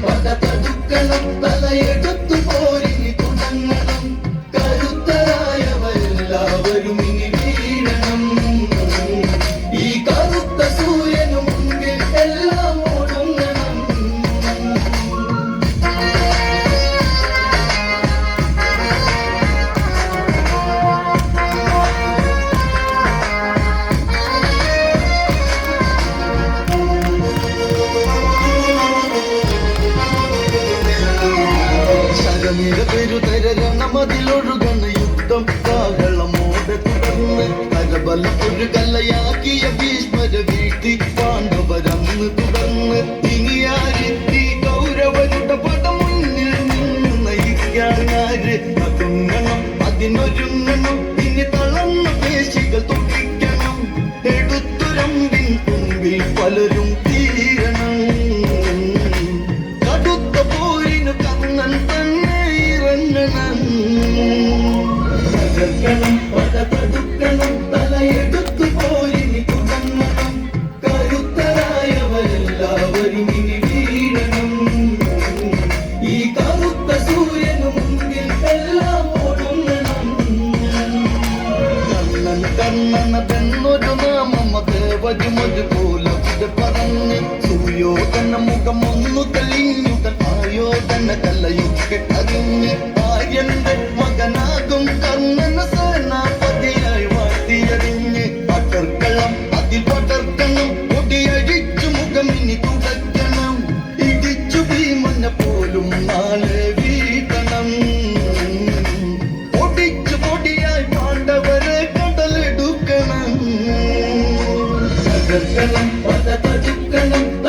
పదక దుక్కల తల തകരണം അതിലൊഴുകണ യുദ്ധം കാഹളമോടെ തുടർന്ന് കരബലം ഒരു കലയാക്കിയ ഭീഷ്മര വീഴ്ത്തി. പാണ്ഡവരന്ന് തുടർന്ന് ഇനിയാരെത്തി. കൗരവരുടെ പടം മുന്നിൽ നിന്ന് നയിക്കാൻ ആര്? അതൊങ്ങണം അതിനൊരുങ്ങണം സൂര്യോധന മുഖം ഒന്നു തെളിഞ്ഞുടൻ ആയോധന കലയും കെട്ടറിഞ്ഞ്. ആര്യന്റെ മകനാ Thank you.